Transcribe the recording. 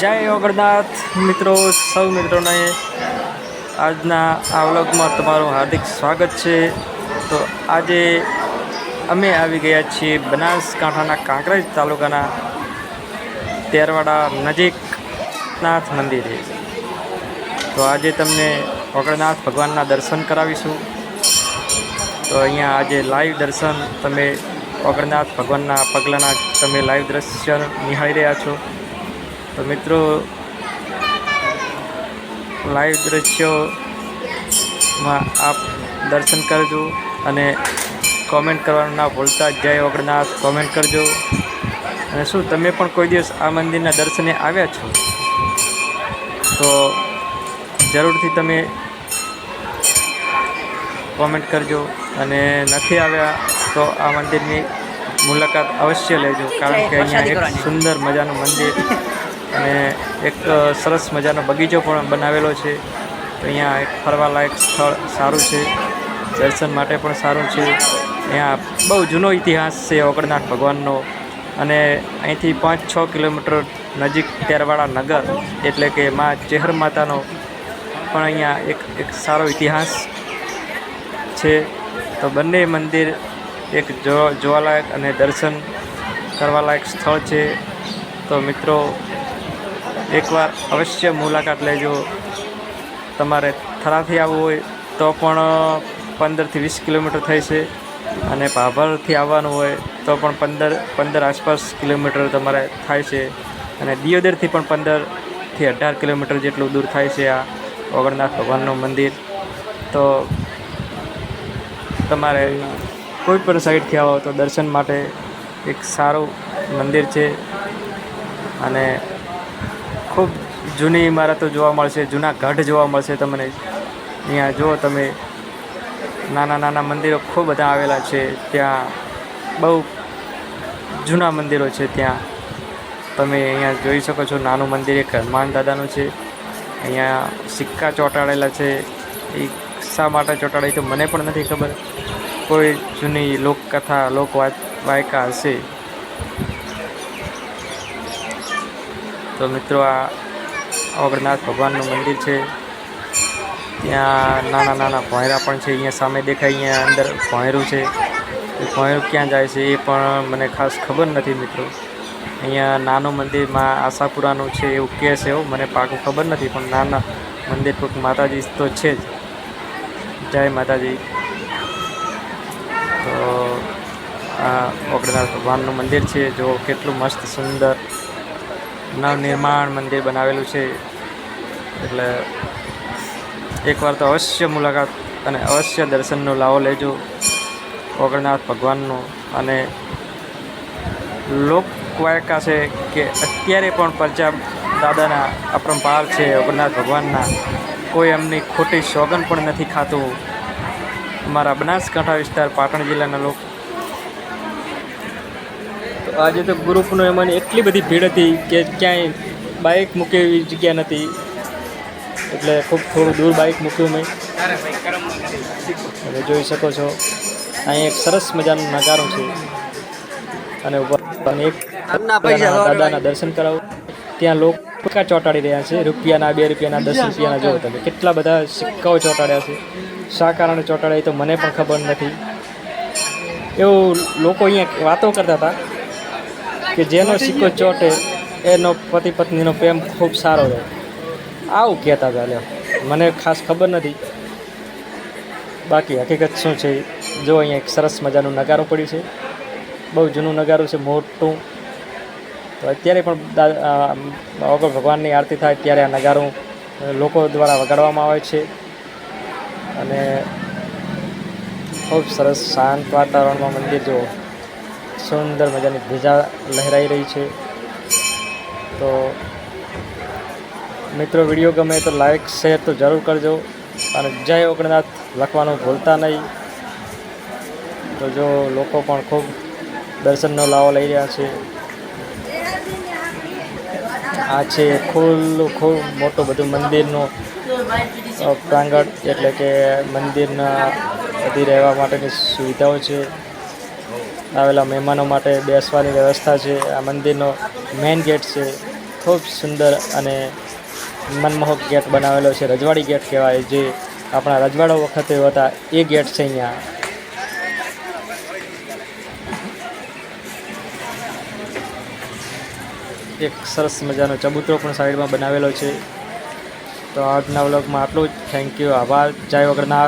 જય ઓગણનાથ મિત્રો, સૌ મિત્રોને આજના આ વ્લોગમાં તમારું હાર્દિક સ્વાગત છે. તો આજે અમે આવી ગયા છીએ બનાસકાંઠાના કાંકરેજ તાલુકાના તેરવાડા નજીકનાથ મંદિરે. તો આજે તમને વગરનાથ ભગવાનના દર્શન કરાવીશું. તો અહીંયા આજે લાઈવ દર્શન, તમે વગરનાથ ભગવાનના પગલાંના તમે લાઈવ દર્શન નિહાળી રહ્યા છો. તો મિત્રો લાઈવ દ્રશ્યોમાં આપ દર્શન કરજો અને કોમેન્ટ કરવાનું ના ભૂલતા. જય વગડનાથ કોમેન્ટ કરજો. અને શું તમે પણ કોઈ દિવસ આ મંદિરના દર્શને આવ્યા છો? તો જરૂરથી તમે કોમેન્ટ કરજો અને નથી આવ્યા તો આ મંદિરની મુલાકાત અવશ્ય લેજો. કારણ કે અહીંયા એક સુંદર મજાનું મંદિર અને એક સરસ મજાનો બગીચો પણ બનાવેલો છે. અહીંયા એક ફરવાલાયક સ્થળ સારું છે. દર્શન માટે પણ સારું છે. અહીંયા બહુ જૂનો ઇતિહાસ છે ઓગણનાથ ભગવાનનો. અને અહીંથી પાંચ છ કિલોમીટર નજીક તેરવાડા નગર, એટલે કે મા ચેહર માતાનો પણ અહીંયા એક એક સારો ઇતિહાસ છે. તો બંને મંદિર એક જો, જોવાલાયક અને દર્શન કરવાલાયક સ્થળ છે. તો મિત્રો એકવાર અવશ્ય મુલાકાત લેજો. તમારે થરાથી આવવું હોય તો પણ પંદરથી વીસ કિલોમીટર થાય છે. અને ભાભરથી આવવાનું હોય તો પણ પંદર પંદર આસપાસ કિલોમીટર તમારે થાય છે. અને દિયોદરથી પણ પંદરથી અઢાર કિલોમીટર જેટલું દૂર થાય છે આ ઓગણનાથ ભગવાનનું મંદિર. તો તમારે કોઈ પણ સાઈડથી આવો તો દર્શન માટે એક સારું મંદિર છે. અને ખૂબ જૂની ઇમારતો જોવા મળશે, જૂના ગઢ જોવા મળશે તમને. અહીંયા જુઓ તમે, નાના નાના મંદિરો ખૂબ બધા આવેલા છે. ત્યાં બહુ જૂના મંદિરો છે ત્યાં. તમે અહીંયા જોઈ શકો છો નાનું મંદિર, એક હનુમાન દાદાનું છે. અહીંયા સિક્કા ચોંટાડેલા છે. એ શા માટે ચોંટાડે તો મને પણ નથી ખબર. કોઈ જૂની લોકકથા લોક વાયકા હશે. તો મિત્રો, આ ઓગણનાથ ભગવાનનું મંદિર છે. ત્યાં નાના નાના ભોંયરા પણ છે. અહીંયા સામે દેખાય, અહીંયા અંદર ભોંયરું છે. એ ભોંયરું ક્યાં જાય છે એ પણ મને ખાસ ખબર નથી મિત્રો. અહીંયા નાનું મંદિરમાં આશાપુરાનું છે એવું કહે છે એવું મને પાકું ખબર નથી, પણ નાના મંદિર કોઈક માતાજી તો છે જ. જય માતાજી. તો આ ઓગણનાથ ભગવાનનું મંદિર છે. જો કેટલું મસ્ત સુંદર નવનિર્માણ મંદિર બનાવેલું છે. એટલે એકવાર તો અવશ્ય મુલાકાત અને અવશ્ય દર્શનનો લાવો લેજો. ઓગણનાથ ભગવાનનો અને લોકવાયકા છે કે અત્યારે પણ પરચા દાદાના અપરંપાર છે ઓગણનાથ ભગવાનના. કોઈ એમની ખોટી સોગન પણ નથી ખાતું. અમારા બનાસકાંઠા વિસ્તાર પાટણ જિલ્લાના લોકો આજે તો ગ્રુપનો પૂર્ણિમાની એટલી બધી ભીડ હતી કે ક્યાંય બાઇક મૂકે એવી જગ્યા નથી. એટલે ખૂબ થોડું દૂર બાઇક મૂક્યું મેં. તમે જોઈ શકો છો અહીં એક સરસ મજાનું નજારો છે. અને ઉપર એક દાદાના દર્શન કરાવો. ત્યાં લોકો સિક્કા ચોંટાડી રહ્યા છે રૂપિયાના બે રૂપિયાના દસ રૂપિયાના જો તમે કેટલા બધા સિક્કાઓ ચોંટાડ્યા છે. શા કારણે ચોંટાડ્યા તો મને પણ ખબર નથી. એવું લોકો અહીંયા વાતો કરતા હતા. કે જેનો સિક્કો ચોટે એનો પતિ પત્નીનો પ્રેમ ખૂબ સારો રહે. આવું કહેતા હતા મને ખાસ ખબર નથી. બાકી હકીકત શું છે? જો અહીંયા એક સરસ મજાનું નગારું પડ્યું છે. બહુ જૂનું નગારું છે મોટું. તો અત્યારે પણ અગર ભગવાનની આરતી થાય ત્યારે આ નગારું લોકો દ્વારા વગાડવામાં આવે છે. અને ખૂબ સરસ શાંત વાતાવરણમાં મંદિર જુઓ. સુંદર મજાની ધ્વજા લહેરાઈ રહી છે. તો મિત્રો, વીડિયો ગમે તો લાઈક શેર તો જરૂર કરજો. અને જય ઓગણનાથ, લખવાનું ભૂલતા નહીં. તો જો લોકો પણ ખૂબ દર્શનનો લાવો લઈ રહ્યા છે. આ છે ખુલ્લું, ખૂબ મોટું બધું મંદિરનું પ્રાંગણ, એટલે કે મંદિરના બધી રહેવા માટેની સુવિધાઓ છે. આવેલા મહેમાનો માટે બેસવાની વ્યવસ્થા છે. આ મંદિરનો મેઇન ગેટ છે. ખૂબ સુંદર અને મનમોહક ગેટ બનાવેલો છે. રજવાડી ગેટ કહેવાય જે આપણા રજવાડા વખતે હતા એ ગેટ છે અહીંયા. એક સરસ મજાનો ચબૂતરો પણ સાઈડમાં બનાવેલો છે. તો આજના વ્લોગમાં આટલું જ. થેન્ક યુ આભાર. જય વગરના